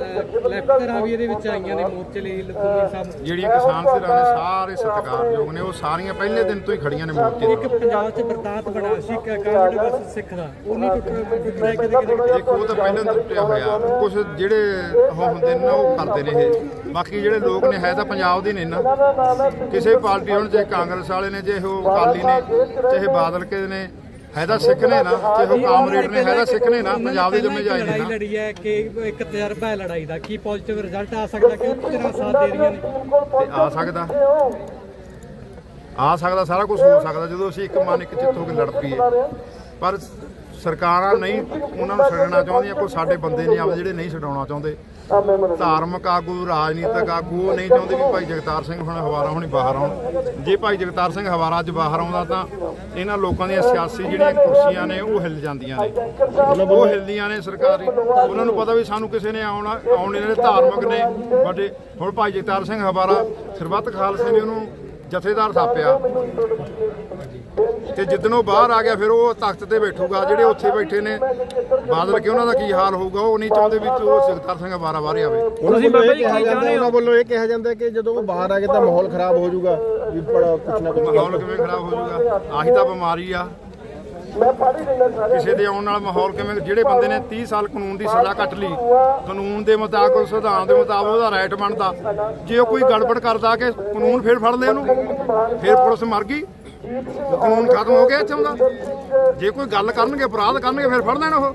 F: ਲੈਫਟ ਧਿਰਾਂ ਵੀ ਇਹਦੇ ਵਿੱਚ ਆਈਆਂ ਨੇ ਮੋਰਚੇ ਲਈ ਲਖੂਮੀ ਸਾਹਿਬ
I: ਜਿਹੜੀਆਂ ਕਿਸਾਨ ਧਿਰਾਂ ਨੇ ਸਾਰੇ ਸਤਿਕਾਰਯੋਗ ਨੇ ਉਹ ਸਾਰੀਆਂ ਪਹਿਲੇ ਦਿਨ ਤੋਂ ਹੀ ਖੜੀਆਂ ਨੇ ਮੋਰਚੇ ਤੇ
F: ਪੰਜਾਬ 'ਚ ਬਰਤਾਤ ਬਣਾ ਸੀ ਕਾਂਗਰਸ ਵਰਸਸ ਸਿੱਖ ਦਾ ਉਹ ਨਹੀਂ ਟੁੱਟਿਆ ਕਿਤੇ ਕਿਤੇ
I: ਦੇਖੋ ਉਹ ਤਾਂ ਪਹਿਲਾਂ ਟੁੱਟਿਆ ਹੋਇਆ ਕੁਝ ਜਿਹੜੇ ਉਹ ਹੁੰਦੇ ਨੇ ਉਹ ਕਰਦੇ ਨੇ ਇਹ। ਬਾਕੀ ਜਿਹੜੇ ਲੋਕ ਨੇ ਹੈ ਤਾਂ ਪੰਜਾਬ ਦੇ ਨੇ ਨਾ। ਕਿਸੇ ਪਾਰਟੀ ਹੁਣ ਚਾਹੇ ਕਾਂਗਰਸ ਵਾਲੇ ਨੇ ਚਾਹੇ ਉਹ ਅਕਾਲੀ ਨੇ ਚਾਹੇ ਬਾਦਲ ਕੇ ਨੇ ਹੈ ਤਾਂ ਸਿੱਖ ਨੇ ਨਾ ਚਾਹੇ ਉਹ ਕਾਮਰੇਡ ਨੇ ਹੈ ਤਾਂ ਸਿੱਖ ਨੇ ਨਾ ਪੰਜਾਬ ਦੇ ਜੰਮੇ ਜਾਏ ਨੇ।
F: ਲੜਾਈ ਲੜੀ ਹੈ ਕਿ ਇੱਕ ਤਜਰਬਾ ਹੈ ਲੜਾਈ ਦਾ ਕੀ ਪੋਜ਼ਿਟਿਵ ਰਿਜ਼ਲਟ ਆ ਸਕਦਾ ਕਿ ਤੇਰਾ ਸਾਥ ਦੇ ਰਹੀਆਂ ਨੇ?
I: ਤੇ ਆ ਸਕਦਾ। ਆ ਸਕਦਾ ਸਾਰਾ ਕੁਝ ਹੋ ਸਕਦਾ ਜਦੋਂ ਅਸੀਂ ਇੱਕ ਮਨ ਇੱਕ ਚਿੱਤ ਹੋ ਕੇ ਲੜ ਪਈਏ। ਪਰ ਸਰਕਾਰਾਂ ਨਹੀਂ ਉਹਨਾਂ ਨੂੰ ਛੱਡਣਾ ਚਾਹੁੰਦੀਆਂ ਕੋਈ ਸਾਡੇ ਬੰਦੇ ਨੇ ਆਪ ਜਿਹੜੇ ਨਹੀਂ ਛਡਾਉਣਾ ਚਾਹੁੰਦੇ। ਧਾਰਮਿਕ ਆਗੂ ਰਾਜਨੀਤਿਕ ਆਗੂ ਉਹ ਨਹੀਂ ਚਾਹੁੰਦੇ ਵੀ ਭਾਈ ਜਗਤਾਰ ਸਿੰਘ ਹੁਣ ਹਵਾਰਾ ਹੁਣੀ ਬਾਹਰ ਆਉਣ। ਜੇ ਭਾਈ ਜਗਤਾਰ ਸਿੰਘ ਹਵਾਰਾ ਅੱਜ ਬਾਹਰ ਆਉਂਦਾ ਤਾਂ ਇਹਨਾਂ ਲੋਕਾਂ ਦੀਆਂ ਸਿਆਸੀ ਜਿਹੜੀਆਂ ਕੁਰਸੀਆਂ ਨੇ ਉਹ ਹਿੱਲ ਜਾਂਦੀਆਂ ਨੇ। ਉਹ ਹਿੱਲਦੀਆਂ ਨੇ ਸਰਕਾਰੀ। ਉਹਨਾਂ ਨੂੰ ਪਤਾ ਵੀ ਸਾਨੂੰ ਕਿਸੇ ਨੇ ਆਉਣਾ, ਆਉਣੇ ਨੇ ਧਾਰਮਿਕ ਨੇ। ਵੱਡੇ ਹੁਣ ਭਾਈ ਜਗਤਾਰ ਸਿੰਘ ਹਵਾਰਾ, ਸਰਬੱਤ ਖਾਲਸੇ ਨੇ ਉਹਨੂੰ ਜਥੇਦਾਰ ਥਾਪਿਆ। ਤੇ ਜਿੱਦਣ ਉਹ ਬਾਹਰ ਆ ਗਿਆ, ਫਿਰ ਉਹ ਤਖਤ ਤੇ ਬੈਠੂਗਾ। ਜਿਹੜੇ ਉੱਥੇ ਬੈਠੇ ਨੇ, ਬਾਦਲ ਕਿ ਉਹਨਾਂ ਦਾ ਕੀ ਹਾਲ ਹੋਊਗਾ, ਉਹ ਨਹੀਂ ਚਾਹੁੰਦੇ ਵੀ ਉਹ ਜਗਤਾਰ ਸਿੰਘ ਹਵਾਰਾ ਬਾਹਰ ਆਵੇ।
C: ਤੁਸੀਂ ਬਾਬਾ ਜੀ ਕੀ ਚਾਹੁੰਦੇ ਹੋ?
D: ਉਹਨਾਂ ਵੱਲੋਂ ਇਹ ਕਿਹਾ ਜਾਂਦਾ ਕਿ ਜਦੋਂ ਉਹ ਬਾਹਰ ਆ ਗਏ ਤਾਂ ਮਾਹੌਲ ਖਰਾਬ ਹੋ ਜਾਊਗਾ ਵੀ ਬੜਾ ਕੁਛ ਨਾ ਕੁਛ
I: ਮਾਹੌਲ ਕਿਵੇਂ ਖਰਾਬ ਹੋ ਜਾਊਗਾ? ਆਹੀ ਤਾਂ ਬਿਮਾਰੀ ਆ। ਕਿਸੇ ਦੇ ਆਉਣ ਨਾਲ ਮਾਹੌਲ ਕਿਵੇਂ ਜਿਹੜੇ ਬੰਦੇ ਨੇ 30 ਸਾਲ ਕਾਨੂੰਨ ਦੀ ਸਜ਼ਾ ਕੱਟ ਲਈ ਕਾਨੂੰਨ ਦੇ ਮੁਤਾਬਕ ਸੰਵਿਧਾਨ ਦੇ ਮੁਤਾਬਕ ਉਹਦਾ ਰਾਈਟ ਬਣਦਾ। ਜੇ ਉਹ ਕੋਈ ਗੜਬੜ ਕਰਦਾ ਕਿ ਕਾਨੂੰਨ ਫੇਰ ਫੜ ਲੈ ਉਹਨੂੰ ਫੇਰ ਪੁਲਿਸ ਮਰ ਗਈ। ਕਾਨੂੰਨ ਖਤਮ ਹੋ ਗਿਆ ਇੱਥੋਂ ਦਾ ਜੇ ਕੋਈ ਗੱਲ ਕਰਨਗੇ ਅਪਰਾਧ ਕਰਨਗੇ ਫਿਰ ਫੜ ਲੈਣ ਉਹ।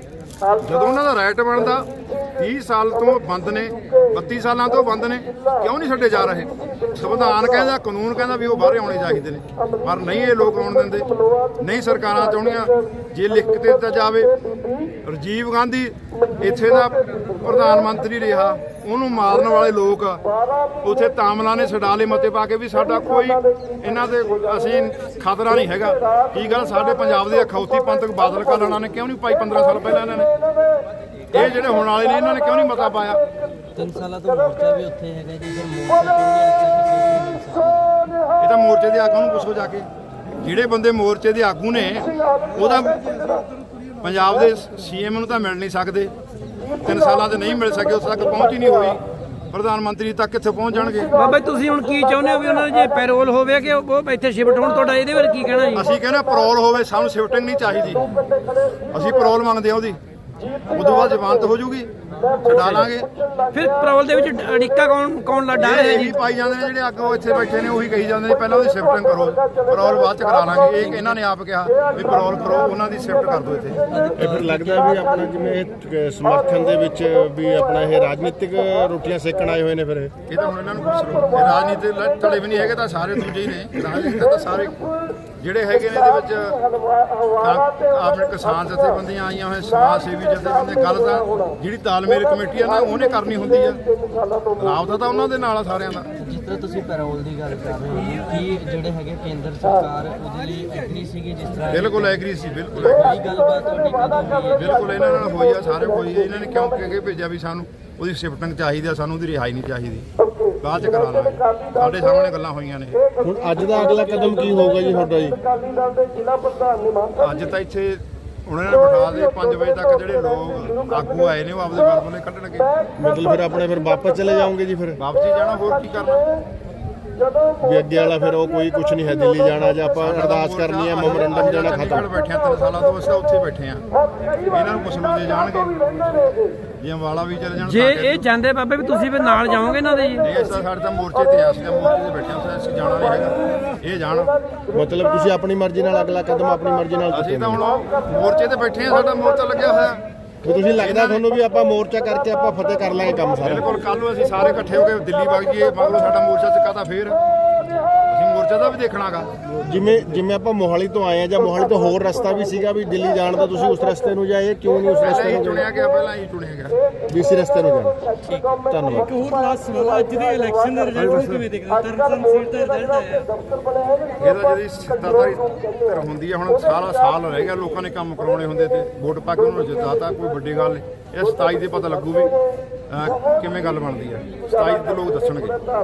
I: ਜਦੋਂ ਉਹਨਾਂ ਦਾ ਰਾਈਟ ਬਣਦਾ 30 ਸਾਲ ਤੋਂ ਬੰਦ ਨੇ 32 ਸਾਲਾਂ ਤੋਂ ਬੰਦ ਨੇ, ਕਿਉਂ ਨਹੀਂ ਛੱਡੇ ਜਾ ਰਹੇ? ਸੰਵਿਧਾਨ ਕਹਿੰਦਾ, ਕਾਨੂੰਨ ਕਹਿੰਦਾ ਵੀ ਉਹ ਬਾਹਰ ਆਉਣੇ ਚਾਹੀਦੇ ਨੇ। ਪਰ ਨਹੀਂ ਇਹ ਲੋਕ ਆਉਣ ਦਿੰਦੇ। ਨਹੀਂ ਸਰਕਾਰਾਂ ਚਾਹੁੰਦੀਆਂ, ਜੇ ਲਿਖ ਕੇ ਦਿੱਤਾ ਜਾਵੇ। ਰਾਜੀਵ ਗਾਂਧੀ ਇੱਥੇ ਦਾ ਪ੍ਰਧਾਨ ਮੰਤਰੀ ਰਿਹਾ, ਉਹਨੂੰ ਮਾਰਨ ਵਾਲੇ ਲੋਕ ਉਥੇ ਤਾਮਲਾ ਨੇ ਛਡਾ ਲਏ, ਮਤੇ ਪਾ ਕੇ ਵੀ ਸਾਡਾ ਕੋਈ ਇਹਨਾਂ ਦੇ, ਅਸੀਂ ਖਤਰਾ ਨਹੀਂ ਹੈਗਾ। ਕੀ ਗੱਲ? ਸਾਡੇ ਪੰਜਾਬ ਦੇ ਅਖੌਤੀ ਪੰਥਕ ਬਾਦਲ ਕਾਲਣਾ ਨੇ ਕਿਉਂ ਨਹੀਂ ਪਾਈ? 15 ਸਾਲ ਪਹਿਲਾਂ ਇਹਨਾਂ ਨੇ। ਇਹ ਜਿਹੜੇ ਹੁਣ ਵਾਲੇ ਨੇ ਇਹਨਾਂ ਨੇ ਕਿਉਂ ਨਹੀਂ ਮਤਾ ਪਾਇਆ?
E: ਤਿੰਨ ਸਾਲਾਂ ਤੋਂ ਮੋਰਚਾ ਵੀ ਉੱਥੇ ਹੈਗਾ ਜੀ ਫਿਰ ਮੋਰਚਾ
I: ਇਹ ਤਾਂ ਮੋਰਚੇ ਦੇ ਆਗੂ ਨੂੰ ਪੁੱਛੋ ਜਾ ਕੇ। ਜਿਹੜੇ ਬੰਦੇ ਮੋਰਚੇ ਦੇ ਆਗੂ ਨੇ ਉਹਦਾ ਪੰਜਾਬ ਦੇ ਸੀਐਮ ਨੂੰ ਤਾਂ ਮਿਲ ਨਹੀਂ ਸਕਦੇ। ਤਿੰਨ ਸਾਲਾਂ ਤੇ ਨਹੀਂ ਮਿਲ ਸਕੇ ਉਸ ਤੱਕ ਪਹੁੰਚ ਹੀ ਨਹੀਂ ਹੋਈ। ਪ੍ਰਧਾਨ ਮੰਤਰੀ ਤੱਕ ਕਿੱਥੇ ਪਹੁੰਚ ਜਾਣਗੇ।
C: ਬਾਬਾ ਜੀ ਤੁਸੀਂ ਹੁਣ ਕੀ ਚਾਹੁੰਦੇ ਹੋ ਵੀ ਉਹਨਾਂ ਦੇ ਜੇ ਪੈਰੋਲ ਹੋਵੇ ਕਿ ਉਹ ਉਹ ਇੱਥੇ ਸ਼ਿਫਟ ਹੋਣ ਤੁਹਾਡਾ ਇਹਦੇ ਬਾਰੇ ਕੀ ਕਹਿਣਾ ਜੀ?
I: ਅਸੀਂ ਕਹਿੰਦੇ ਪਰੋਲ ਹੋਵੇ ਸਾਨੂੰ ਸ਼ਿਫਟਿੰਗ ਨਹੀਂ ਚਾਹੀਦੀ। ਅਸੀਂ ਪਰੋਲ ਮੰਗਦੇ ਹਾਂ ਉਹਦੀ। ਉਦੋਂ ਬਾਅਦ ਜ਼ਮਾਨਤ ਹੋ ਜੂਗੀ। ਛਡਾ ਲਾਂਗੇ।
C: ਫਿਰ ਪੈਰੋਲ ਦੇ ਵਿੱਚ ਅੜਿੱਕਾ ਕੌਣ ਕੌਣ ਲਾ ਡਾਲ ਰਿਹਾ
I: ਇਹ
C: ਜੀ?
I: ਹੀ ਪਾਈ ਜਾਂਦੇ ਨੇ ਜਿਹੜੇ ਅੱਗੋਂ ਇੱਥੇ ਬੈਠੇ ਨੇ ਉਹੀ ਕਹੀ ਜਾਂਦੇ ਨੇ ਪਹਿਲਾਂ ਉਹਦੀ ਸ਼ਿਫਟਿੰਗ ਕਰੋ। ਪਰੋਲ ਬਾਅਦ ਚ ਕਰਾ ਲਾਂਗੇ। ਇਹ ਇਹਨਾਂ ਨੇ ਆਪ ਕਿਹਾ ਵੀ ਪਰੋਲ ਕਰੋ ਉਹਨਾਂ ਦੀ ਸ਼ਿਫਟ ਕਰ ਦਿਓ ਇੱਥੇ।
D: ਇਹ ਫਿਰ ਲੱਗਦਾ ਵੀ ਆਪਣਾ ਜਿਵੇਂ ਇਹ ਸਮਰਥਨ ਦੇ ਵਿੱਚ ਵੀ ਆਪਣਾ ਇਹ ਰਾਜਨੀਤਿਕ ਰੋਟੀਆਂ ਸੇਕਣ ਆਏ ਹੋਏ ਨੇ ਫਿਰ ਇਹ।
I: ਇਹ ਤਾਂ ਹੁਣ ਇਹਨਾਂ ਨੂੰ ਪੁੱਛ ਲਓ। ਇਹ ਰਾਜਨੀਤੀ ਲ- ਧੜੇ ਵੀ ਨਹੀਂ ਹੈਗੇ ਤਾਂ ਸਾਰੇ ਦੂਜੇ ਹੀ ਨੇ। ਰਾਜਨੀਤੀ ਤਾਂ ਸਾਰੇ ਜਿਹੜੇ ਹੈਗੇ ਨੇ ਇਹਦੇ ਵਿੱਚ ਆਪਣੇ ਕਿਸਾਨ ਜਥੇਬੰਦੀਆਂ ਆਈਆਂ ਹੋਏ ਸਮਾਜ ਸੇਵੀ ਜਥੇਬੰਦੀਆਂ ਗੱਲ ਤਾਂ ਜਿਹੜੀ ਤਾਲਮੇਲ ਕਮੇਟੀ ਆ ਨਾ ਉਹਨੇ ਕਰਨੀ ਹੁੰਦੀ ਆ। ਰਾਬਤਾ ਤਾਂ ਉਹਨਾਂ ਦੇ ਨਾਲ ਆ ਸਾਰਿਆਂ ਦਾ।
E: ਤਰ੍ਹਾਂ ਤੁਸੀਂ ਪੈਰੋਲ ਦੀ ਗੱਲ ਕਰ ਰਹੇ ਹੋ ਕੀ ਜਿਹੜੇ ਹੈਗੇ ਕੇਂਦਰ ਸਰਕਾਰ ਉਹਦੇ ਲਈ ਐਗਰੀ ਸੀਗੀ ਜਿਸ ਤਰ੍ਹਾਂ
I: ਬਿਲਕੁਲ ਐਗਰੀ ਸੀ ਬਿਲਕੁਲ।
E: ਇਹ ਗੱਲਬਾਤ ਤੁਹਾਡੀ ਕਦੋਂ
I: ਬਿਲਕੁਲ ਇਹਨਾਂ ਨਾਲ ਹੋਈ ਆ ਸਾਰੇ ਆ ਇਹਨਾਂ ਨੇ ਕਿਉਂ ਕਹਿ ਕੇ ਭੇਜਿਆ ਵੀ ਸਾਨੂੰ ਉਹਦੀ ਸ਼ਿਫਟਿੰਗ ਚਾਹੀਦੀ ਆ ਸਾਨੂੰ ਉਹਦੀ ਰਿਹਾਈ ਨਹੀਂ ਚਾਹੀਦੀ। ਬਾਅਦ ਚ ਕਰਾ ਲਾਂਗੇ ਸਾਡੇ ਸਾਹਮਣੇ ਗੱਲਾਂ ਹੋਈਆਂ ਨੇ।
D: ਹੁਣ ਅੱਜ ਦਾ ਅਗਲਾ ਕਦਮ ਕੀ ਹੋਊਗਾ ਜੀ ਤੁਹਾਡਾ ਜੀ?
I: ਅੱਜ ਤਾਂ ਇੱਥੇ ਉਹਨਾਂ ਨੇ ਬਿਠਾ ਦੇ 5 ਵਜੇ ਤੱਕ ਜਿਹੜੇ ਲੋਕ ਆਗੂ ਆਏ ਨੇ ਉਹ ਆਪਦੇ ਬਲਬਲੇ ਕੱਢਣਗੇ
D: ਮਤਲਬ ਫਿਰ ਆਪਣੇ ਫਿਰ ਵਾਪਸ ਚਲੇ ਜਾਓਗੇ ਜੀ ਫਿਰ?
I: ਵਾਪਸੀ ਜਾਣਾ ਹੋਰ ਕੀ ਕਰਨਾ?
D: ਵੀ ਅੱਗੇ ਵਾਲਾ ਫਿਰ ਉਹ ਕੋਈ ਕੁਝ ਨਹੀਂ ਹੈ ਦਿੱਲੀ ਜਾਣਾ ਜਾਂ ਆਪਾਂ ਅਰਦਾਸ ਕਰਨੀ ਹੈ ਮੈਮੋਰੰਡਮ ਜਾਣਾ
I: ਚੰਡੀਗੜ੍ਹ
D: ਖਤਮ।
I: ਬੈਠੇ ਆ ਤਿੰਨ ਸਾਲਾਂ ਤੋਂ ਅਸੀਂ ਤਾਂ ਉੱਥੇ ਬੈਠੇ ਆ ਇਹਨਾਂ ਨੂੰ ਲਓ ਜੇ ਜਾਣਗੇ। ਜੇ ਅੰਬਾਲਾ ਵੀ ਚਲੇ ਜਾਣ
C: ਜੇ
I: ਤਾਂ
C: ਇਹ ਜਾਂਦੇ ਬਾਬੇ ਵੀ ਤੁਸੀਂ ਫਿਰ ਨਾਲ ਜਾਓਗੇ ਇਹਨਾਂ ਦੇ ਜੀ?
I: ਨਹੀਂ ਇਸ ਤਾਂ ਸਾਡੇ ਤਾਂ ਮੋਰਚੇ ਤੇ ਆ ਅਸੀਂ ਤਾਂ ਮੋਰਚੇ ਤੇ ਬੈਠੇ ਆ ਅਸੀਂ ਜਾਣਾ ਨਹੀਂ ਹੈਗਾ। ਇਹ ਜਾਣ।
D: ਮਤਲਬ ਤੁਸੀਂ ਆਪਣੀ ਮਰਜ਼ੀ ਨਾਲ ਅਗਲਾ ਕਦਮ ਆਪਣੀ ਮਰਜ਼ੀ ਨਾਲ
I: ਅਸੀਂ ਤਾਂ ਹੁਣ ਮੋਰਚੇ ਤੇ ਬੈਠੇ ਆ ਸਾਡਾ ਮੋਰਚਾ ਲੱਗਿਆ ਹੋਇਆ।
D: ਵੀ ਤੁਸੀਂ ਲੱਗਦਾ ਤੁਹਾਨੂੰ ਵੀ ਆਪਾਂ ਮੋਰਚਾ ਕਰਕੇ ਆਪਾਂ ਫਤਿਹ ਕਰ ਲਾਂਗੇ ਕੰਮ ਸਾਰਾ।
I: ਬਿਲਕੁਲ ਕੱਲ ਨੂੰ ਅਸੀਂ ਸਾਰੇ ਇਕੱਠੇ ਹੋ ਕੇ ਦਿੱਲੀ ਵਗ ਜਾਈਏ ਮਗਰੋਂ ਸਾਡਾ ਮੋਰਚਾ ਚੱਕਾ ਫੇਰ। ਅਸੀਂ ਮੋਰਚਾ ਦਾ ਵੀ ਦੇਖਣਾਗਾ।
D: ਜਿਵੇਂ ਜਿਵੇਂ ਆਪਾਂ ਮੋਹਾਲੀ ਤੋਂ ਆਏ ਆ ਜਾਂ ਮੋਹਾਲੀ ਤੋਂ ਹੋਰ ਰਸਤਾ ਵੀ ਸੀਗਾ ਵੀ ਦਿੱਲੀ ਜਾਣ ਦਾ ਤੁਸੀਂ ਉਸ ਰਸਤੇ ਨੂੰ ਜਾਏ ਕਿਉਂ ਨਹੀਂ ਉਸ ਰਸਤੇ ਨੂੰ
I: ਚੁਣਿਆ ਗਿਆ ਪਹਿਲਾਂ ਹੀ ਚੁਣਿਆ ਗਿਆ।
D: ਵੀ ਇਸੇ ਰਸਤੇ ਨੂੰ ਜਾਣਾ। ਧੰਨਵਾਦ।
F: ਹੋਰ ਲਾਸਟ ਸਵਾਲ ਅੱਜ ਦੇ ਇਲੈਕਸ਼ਨ ਦੇ ਰਿਜ਼ਲਟ ਨੂੰ ਕਿਵੇਂ ਦੇਖਦੇ ਹੋ? ਤਰਨਤਾਰਨ ਸੀਟ ਦਾ ਰਿਜ਼ਲਟ ਆਇਆ।
I: ਇਹਦਾ ਜਿਹੜੀ ਸੱਤਾਧਾਰੀ ਧਿਰ ਹੁੰਦੀ ਹੈ ਹੁਣ ਸਾਰਾ ਸਾਲ ਰਹਿ ਗਿਆ ਲੋਕਾਂ ਨੇ ਕੰਮ ਕਰਾਉਣੇ ਹੁੰਦੇ ਤੇ ਵੋਟ ਪਾ ਕੇ ਉਹਨਾਂ ਨੂੰ ਜਿਤਾਤਾ ਕੋਈ ਵੱਡੀ ਗੱਲ ਨਹੀਂ। ਇਹ 27 ਦੇ ਪਤਾ ਲੱਗੂ ਵੀ ਕਿਵੇਂ ਗੱਲ ਬਣਦੀ ਹੈ 27 ਦੇ ਲੋਕ ਦੱਸਣਗੇ।